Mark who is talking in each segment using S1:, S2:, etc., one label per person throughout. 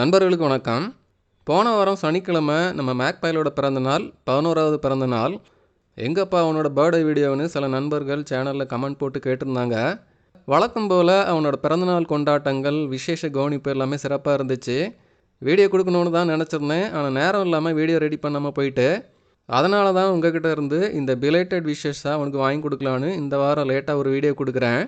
S1: நண்பர்களுக்கு வணக்கம். போன வாரம் சனிக்கிழமை நம்ம மேக் பிறந்த நாள் பதினோராவது பிறந்த நாள். எங்கப்பா அவனோட பர்த்டே வீடியோன்னு சில நண்பர்கள் சேனலில் கமெண்ட் போட்டு கேட்டிருந்தாங்க. வழக்கம் போல் அவனோட பிறந்தநாள் கொண்டாட்டங்கள் விசேஷ கவனிப்பு எல்லாமே சிறப்பாக இருந்துச்சு. வீடியோ கொடுக்கணுன்னு தான் நினச்சிருந்தேன். ஆனால் நேரம் இல்லாமல் வீடியோ ரெடி பண்ணாமல் போயிட்டு அதனால தான் உங்ககிட்ட இருந்து இந்த பிலேட்டட் விஷஸாக அவனுக்கு வாங்கி கொடுக்கலான்னு இந்த வாரம் லேட்டாக ஒரு வீடியோ கொடுக்குறேன்.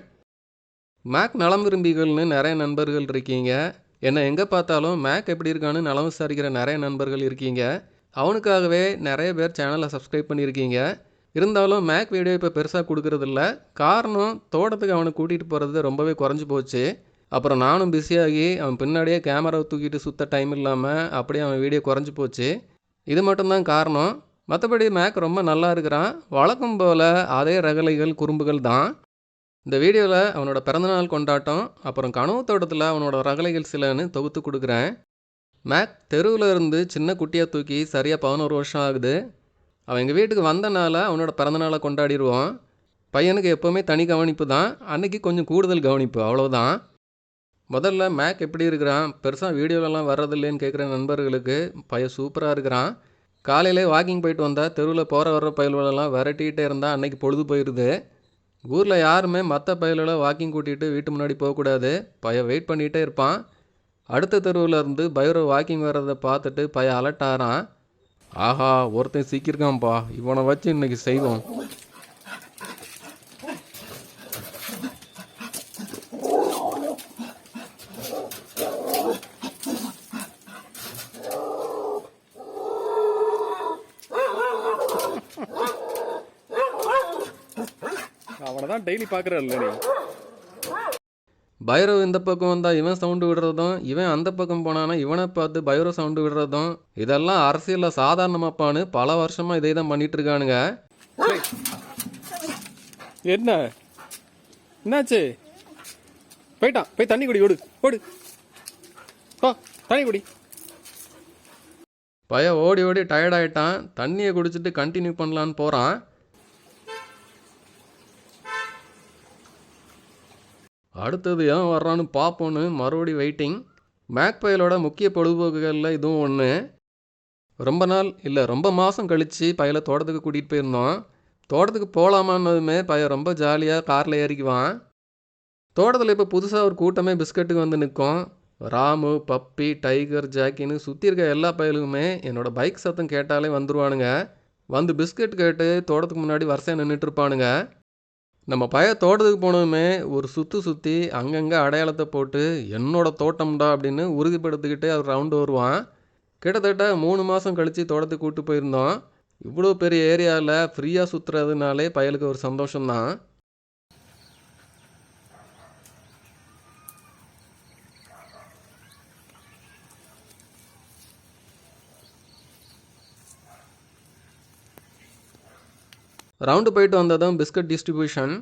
S1: மேக் நலம் விரும்பிகள்னு நிறைய நண்பர்கள் இருக்கீங்க. என்னை எங்கே பார்த்தாலும் மேக் எப்படி இருக்கான்னு நலம் விசாரிக்கிற நிறைய நண்பர்கள் இருக்கீங்க. அவனுக்காகவே நிறைய பேர் சேனலை சப்ஸ்கிரைப் பண்ணியிருக்கீங்க. இருந்தாலும் மேக் வீடியோ இப்போ பெருசாக கொடுக்கறதில்ல. காரணம் தோட்டத்துக்கு அவனை கூட்டிகிட்டு போகிறது ரொம்பவே குறைஞ்சி போச்சு. அப்புறம் நானும் பிஸியாகி அவன் பின்னாடியே கேமராவை தூக்கிட்டு சுத்த டைம் இல்லாமல் அப்படியே அவன் வீடியோ குறைஞ்சி போச்சு. இது மட்டும்தான் காரணம். மற்றபடி மேக் ரொம்ப நல்லா இருக்கிறான். வழக்கம் போல் அதே ரகலைகள் குறும்புகள் தான். இந்த வீடியோவில் அவனோட பிறந்தநாள் கொண்டாட்டம் அப்புறம் கனவு தோட்டத்தில் அவனோட ரகலைகள் சிலன்னு தொகுத்து கொடுக்குறேன். மேக் தெருவில் இருந்து சின்ன குட்டியாக தூக்கி சரியாக பதினோரு வருஷம் ஆகுது. அவன் எங்கள் வீட்டுக்கு வந்தனால அவனோட பிறந்தநாளை கொண்டாடிடுவோம் பையனுக்கு எப்போவுமே தனி கவனிப்பு தான். அன்னைக்கு கொஞ்சம் கூடுதல் கவனிப்பு அவ்வளோதான் முதல்ல மேக் எப்படி இருக்கிறான்? பெருசாக வீடியோலலாம் வர்றதில்லைன்னு கேட்குற நண்பர்களுக்கு பையன் சூப்பராக இருக்கிறான். காலையிலே வாக்கிங் போயிட்டு வந்தால் தெருவில் போகிற வர்ற பயல்களெல்லாம் விரட்டிகிட்டே இருந்தால் அன்னைக்கு பொழுது போயிடுது ஊரில் யாருமே மற்ற பயல்களை வாக்கிங் கூட்டிகிட்டு வீட்டு முன்னாடி போகக்கூடாது. பையன் வெயிட் பண்ணிகிட்டே இருப்பான். அடுத்த தெருவில் இருந்து பைரோ வாக்கிங் வர்றதை பார்த்துட்டு பையன் அலர்ட் ஆகிறான் ஆஹா ஒருத்தன் சிக்கியிருக்கான்ப்பா இவனை வச்சு இன்னைக்கு செய்வோம்.
S2: அவனை தான் டெய்லி பார்க்குறல்ல நீ.
S1: பைரவ் இந்த பக்கம் வந்தால் இவன் சவுண்டு விடுறதும் இவன் அந்த பக்கம் போனானா இவனை பார்த்து பைரோ சவுண்டு விடுறதும். இதெல்லாம் அரசியலில் சாதாரணமாப்பான்னு பல வருஷமாக இதே தான் பண்ணிட்டு இருக்கானுங்க.
S2: என்ன? என்னாச்சு? போயிட்டான். போய் தண்ணி குடி ஓடு ஓடு. தண்ணி குடி.
S1: பையன் ஓடி ஓடி டயர்ட் ஆயிட்டான். தண்ணியை குடிச்சிட்டு கண்டினியூ பண்ணலான்னு போகிறான் அடுத்தது ஏன் வர்றான்னு பார்ப்போன்னு மறுபடி வெயிட்டிங் மேக்பயலோட முக்கிய பொழுதுபோக்குகளில் இதுவும் ஒன்று ரொம்ப நாள் இல்லை ரொம்ப மாதம் கழித்து பயலை தோட்டத்துக்கு கூட்டிகிட்டு போயிருந்தோம். தோட்டத்துக்கு போகலாமான்னதுமே பையன் ரொம்ப ஜாலியாக காரில் ஏறிக்குவான். தோட்டத்தில் இப்போ புதுசாக ஒரு கூட்டமே பிஸ்கட்டுக்கு வந்து நிற்கும். ராமு பப்பி டைகர் ஜாக்கின்னு சுற்றி இருக்க எல்லா பயலுக்குமே என்னோட பைக் சத்தம் கேட்டாலே வந்துருவானுங்க. வந்து பிஸ்கட் கேட்டு தோட்டத்துக்கு முன்னாடி வரிசையாக நின்றுட்டு இருப்பானுங்க. நம்ம பய தோட்டத்துக்கு போனதுமே ஒரு சுற்று சுற்றி அங்கங்கே அடையாளத்தை போட்டு என்னோட தோட்டம்டா அப்படின்னு உறுதிப்படுத்திக்கிட்டு அவர் ரவுண்டு வருவான். கிட்டத்தட்ட மூணு மாதம் கழித்து தோட்டத்துக்கு கூப்பிட்டு போயிருந்தோம். இவ்வளோ பெரிய ஏரியாவில் ஃப்ரீயாக சுற்றுறதுனாலே பயலுக்கு ஒரு சந்தோஷம்தான். ரவுண்டு போயிட்டு வந்ததும் பிஸ்கட் டிஸ்ட்ரிபியூஷன்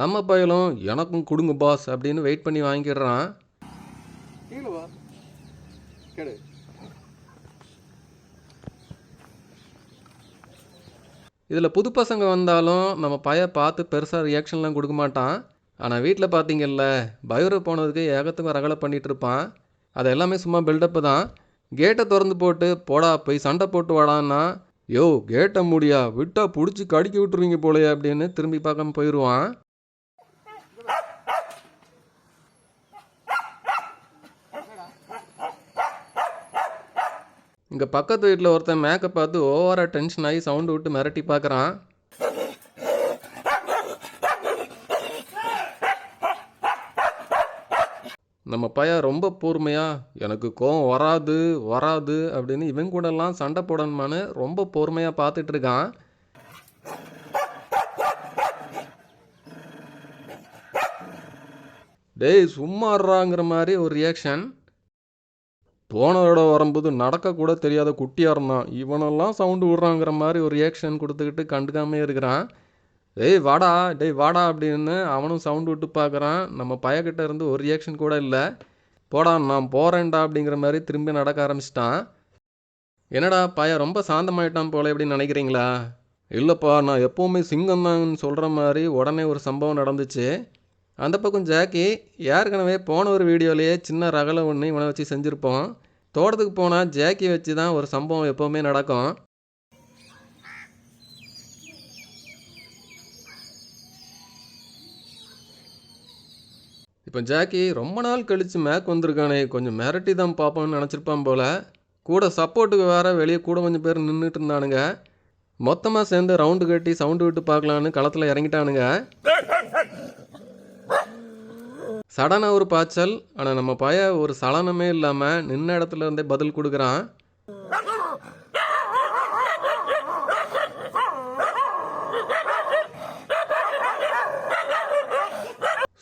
S1: நம்ம பயலும் எனக்கும் கொடுங்க பாஸ் அப்படின்னு வெயிட் பண்ணி வாங்கிடுறான். இதில் புது பசங்க வந்தாலும் நம்ம பைய பார்த்து பெருசாக ரியாக்ஷன்லாம் கொடுக்க மாட்டான். ஆனால் வீட்டில் பார்த்தீங்கல்ல பயோரோ போனதுக்கு ஏகத்துக்கும் ரகலை பண்ணிட்டு இருப்பான். அது எல்லாமே சும்மா பில்டப்பு தான். கேட்டை திறந்து போட்டு போடா போய் சண்டை போட்டு வாடான்னா யோ கேட்டை முடியா விட்டா பிடிச்சி கடிக்க விட்டுருவீங்க போலயே அப்படின்னு திரும்பி பார்க்காம போயிடுவான் இங்கே பக்கத்து வீட்டில் ஒருத்தன் மேக்கப் பார்த்து ஓவராக டென்ஷன் ஆகி சவுண்டு விட்டு மிரட்டி பார்க்குறான். நம்ம பையன் ரொம்ப பொறுமையாக எனக்கு கோவம் வராது வராது அப்படின்னு இவன் கூடலாம் சண்டை போடணுமான்னு ரொம்ப பொறுமையாக பார்த்துட்டு இருக்கான் டேய் சும்மாடுறாங்கிற மாதிரி ஒரு ரியாக்ஷன் போன வரும்போது நடக்கக்கூட தெரியாத குட்டியாக இருந்தான் இவனெல்லாம் சவுண்டு விடுறாங்கிற மாதிரி ஒரு ரியாக்ஷன் கொடுத்துக்கிட்டு கண்டுக்காமே இருக்கிறான். டேய் வாடா டேய் வாடா அப்படின்னு அவனும் சவுண்டு விட்டு பார்க்குறான். நம்ம பையக்கிட்ட இருந்து ஒரு ரியாக்ஷன் கூட இல்லை. போடா நான் போகிறேன்டா அப்படிங்கிற மாதிரி திரும்பி நடக்க ஆரம்பிச்சிட்டான். என்னடா பையன் ரொம்ப சாந்தமாயிட்டான் போல எப்படின்னு நினைக்கிறீங்களா? இல்லைப்பா நான் எப்போவுமே சிங்கம் சொல்கிற மாதிரி உடனே ஒரு சம்பவம் நடந்துச்சு. அந்த பக்கம் ஜாக்கி ஏற்கனவே போன ஒரு வீடியோலேயே சின்ன ரகலை ஒன்று இவனை வச்சு செஞ்சுருப்போம். தோட்டத்துக்கு போனால் ஜாக்கி வச்சு தான் ஒரு சம்பவம் எப்போவுமே நடக்கும். இப்போ ஜாக்கி ரொம்ப நாள் கழித்து மேக் வந்திருக்கானே கொஞ்சம் மிரட்டி தான் பார்ப்போம்னு நினச்சிருப்பான் போல். கூட சப்போர்ட்டுக்கு வேறு வெளியே கூட கொஞ்சம் பேர் நின்றுட்டு இருந்தானுங்க. மொத்தமாக சேர்ந்து ரவுண்டு கட்டி சவுண்டு விட்டு பார்க்கலான்னு களத்தில் இறங்கிட்டானுங்க. சடனாக ஒரு பாய்ச்சல் ஆனால் நம்ம பய ஒரு சலனமே இல்லாமல் நின்ன இடத்துல இருந்தே பதில் கொடுக்குறான்.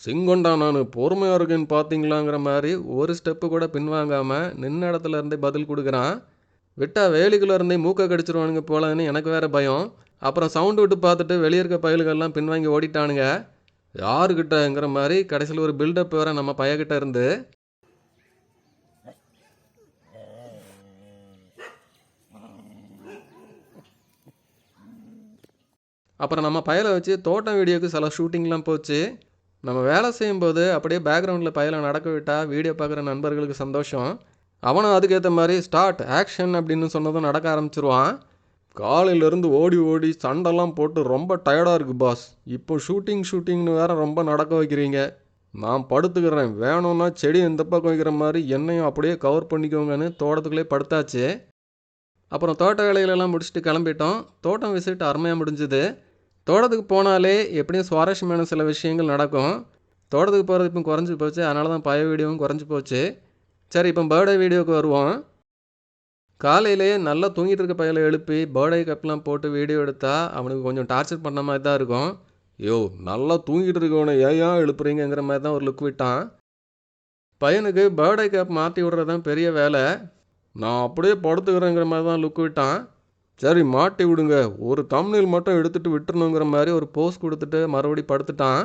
S1: சிங்கொண்டா நான் பொறுமையாக இருக்கேன்னு பார்த்தீங்களாங்கிற மாதிரி ஒரு ஸ்டெப்பு கூட பின்வாங்காமல் நின்ன இடத்துல இருந்தே பதில் கொடுக்குறான். விட்டா வேலிக்குள்ளே இருந்தே மூக்கை கடிச்சிருவானுங்க போலன்னு எனக்கு வேற பயம். அப்புறம் சவுண்டு விட்டு பார்த்துட்டு வெளியே இருக்க பயல்கள்லாம் பின்வாங்கி ஓடிட்டானுங்க. யாருக்கிட்டங்கிற மாதிரி கடைசியில் ஒரு பில்டப் வேற நம்ம பையகிட்ட இருந்து. அப்புறம் நம்ம பயலை வச்சு தோட்டம் வீடியோக்கு சில ஷூட்டிங்லாம் போச்சு. நம்ம வேலை செய்யும்போது அப்படியே பேக்ரவுண்டில் பயில நடக்க விட்டால் வீடியோ பார்க்குற நண்பர்களுக்கு சந்தோஷம். அவனும் அதுக்கேற்ற மாதிரி ஸ்டார்ட் ஆக்ஷன் அப்படின்னு சொன்னதும் நடக்க ஆரம்பிச்சிருவான். காலையிலேருந்து ஓடி ஓடி சண்டெல்லாம் போட்டு ரொம்ப டயர்டாக இருக்குது பாஸ் இப்போ ஷூட்டிங் ஷூட்டிங்னு வேறு ரொம்ப நடக்க வைக்கிறீங்க. நான் படுத்துக்கிறேன். வேணும்னா செடி இந்த பக்கம் வைக்கிற மாதிரி என்னையும் அப்படியே கவர் பண்ணிக்கோங்கன்னு தோட்டத்துக்குள்ளே படுத்தாச்சு. அப்புறம் தோட்ட வேலைகளெல்லாம் முடிச்சுட்டு கிளம்பிட்டோம். தோட்டம் விசிட் அருமையாக முடிஞ்சுது. தோட்டத்துக்கு போனாலே எப்படியும் சுவாரஸ்யமான சில விஷயங்கள் நடக்கும். தோட்டத்துக்கு போகிறது இப்போ குறைஞ்சி போச்சு. அதனால தான் பய வீடியோவும் குறைஞ்சி போச்சு. சரி இப்போ பர்த்டே வீடியோவுக்கு வருவோம். காலையிலேயே நல்லா தூங்கிட்டு இருக்க பையலை எழுப்பி பர்த்டே கப்லாம் போட்டு வீடியோ எடுத்தால் அவனுக்கு கொஞ்சம் டார்ச்சர் பண்ண மாதிரி தான் இருக்கும். யோ நல்லா தூங்கிட்டு இருக்கவனை ஏன் ஏன் மாதிரி தான் ஒரு லுக் விட்டான். பையனுக்கு பர்த்டே கேப் மாற்றி விடுறது தான் பெரிய வேலை. நான் அப்படியே படுத்துக்கிறேங்கிற மாதிரி தான் லுக் விட்டான். சரி மாட்டி விடுங்க. ஒரு தம்னில் மட்டும் எடுத்துட்டு விட்டுறணுங்கிற மாதிரி ஒரு போஸ் கொடுத்துட்டு மறுபடி படுத்துட்டான்.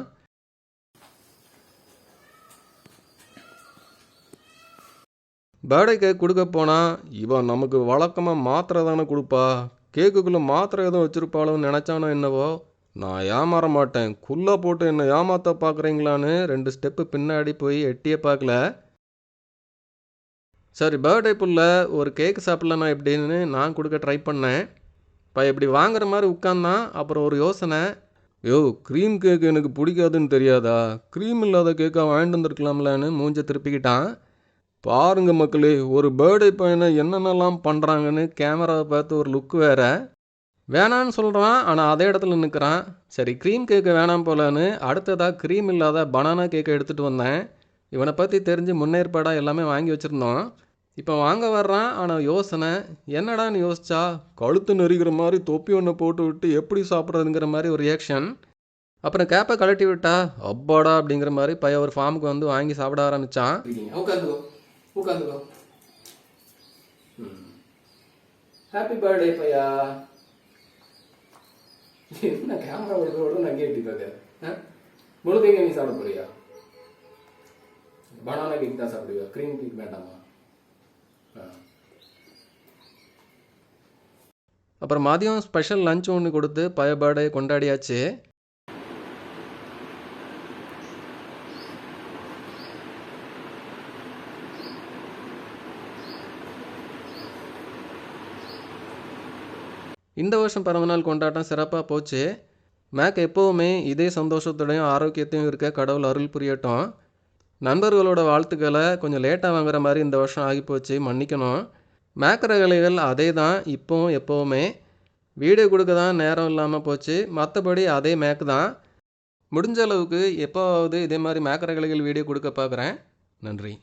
S1: பர்த்டே கேக் கொடுக்க போனால் இவன் நமக்கு வழக்கமாக மாத்திரை தானே கொடுப்பா? கேக்குக்குள்ளே மாத்திரை எதுவும் வச்சுருப்பாளோன்னு நினச்சானோ என்னவோ? நான் ஏமாற மாட்டேன். குள்ளே போட்டு என்னை ஏமாத்த பார்க்குறீங்களான்னு ரெண்டு ஸ்டெப்பு பின்னாடி போய் எட்டியே பார்க்கல. சரி பர்த்டே புல்ல ஒரு கேக் சாப்பிட்லண்ணா எப்படின்னு நான் கொடுக்க ட்ரை பண்ணேன். இப்போ இப்படி வாங்குற மாதிரி உட்காந்தான் அப்புறம் ஒரு யோசனை. யோ க்ரீம் கேக் எனக்கு பிடிக்காதுன்னு தெரியாதா? க்ரீம் இல்லாத கேக்காக வாங்கிட்டு வந்துருக்கலாம்லன்னு மூஞ்ச திருப்பிக்கிட்டான். பாருங்க மக்களே ஒரு பர்த்டே பையனை என்னென்னலாம் பண்ணுறாங்கன்னு கேமராவை பார்த்து ஒரு லுக் வேற. வேணான்னு சொல்கிறான் ஆனால் அதே இடத்துல நிற்கிறான் சரி க்ரீம் கேக்கு வேணாம் போலன்னு அடுத்ததாக க்ரீம் இல்லாத பனானா கேக்கை எடுத்துகிட்டு வந்தேன். இவனை பற்றி தெரிஞ்சு முன்னேற்பாடாக எல்லாமே வாங்கி வச்சுருந்தோம். இப்போ வாங்க வர்றான் ஆனால் யோசனை என்னடான்னு யோசிச்சா கழுத்து நெறிகிற மாதிரி தொப்பி ஒன்று போட்டு விட்டு எப்படி சாப்பிட்றதுங்கிற மாதிரி ஒரு ரியாக்ஷன் அப்புறம் கேப்பை கழட்டி விட்டா அப்பாடா அப்படிங்கிற மாதிரி பையன் ஒரு ஃபார்முக்கு வந்து வாங்கி சாப்பிட ஆரம்பித்தான் உட்காந்துக்கோ உட்காந்துக்கோ. ஹாப்பி பர்த்டே பையா. என்ன கேமரா ஓடுறோட நான் கேட்டு பார்க்க முழுதைங்க நீ சாப்பிட போறியா? பனானா கேக் தான் சாப்பிடுவியா? க்ரீம் கேக் வேண்டாமா? அப்புறம் மதியம் ஸ்பெஷல் லஞ்ச் ஒன்று கொடுத்து பயபாடு கொண்டாடியாச்சு. இந்த வருஷம் பிறந்தநாள் கொண்டாட்டம் சிறப்பாக போச்சு. மேக் எப்போவுமே இதே சந்தோஷத்தோடையும் ஆரோக்கியத்தையும் இருக்க கடவுள் அருள் புரியட்டும். நண்பர்களோட வாழ்த்துக்களை கொஞ்சம் லேட்டாக வாங்குற மாதிரி இந்த வருஷம் ஆகிப்போச்சு மன்னிக்கணும். மேக்கரகலைகள் அதே தான் இப்போவும் எப்போவுமே. வீடியோ கொடுக்க தான் நேரம் இல்லாமல் போச்சு மற்றபடி அதே மேக் தான். முடிஞ்ச அளவுக்கு எப்போவாவது இதே மாதிரி மேக் வீடியோ கொடுக்க பார்க்குறேன். நன்றி.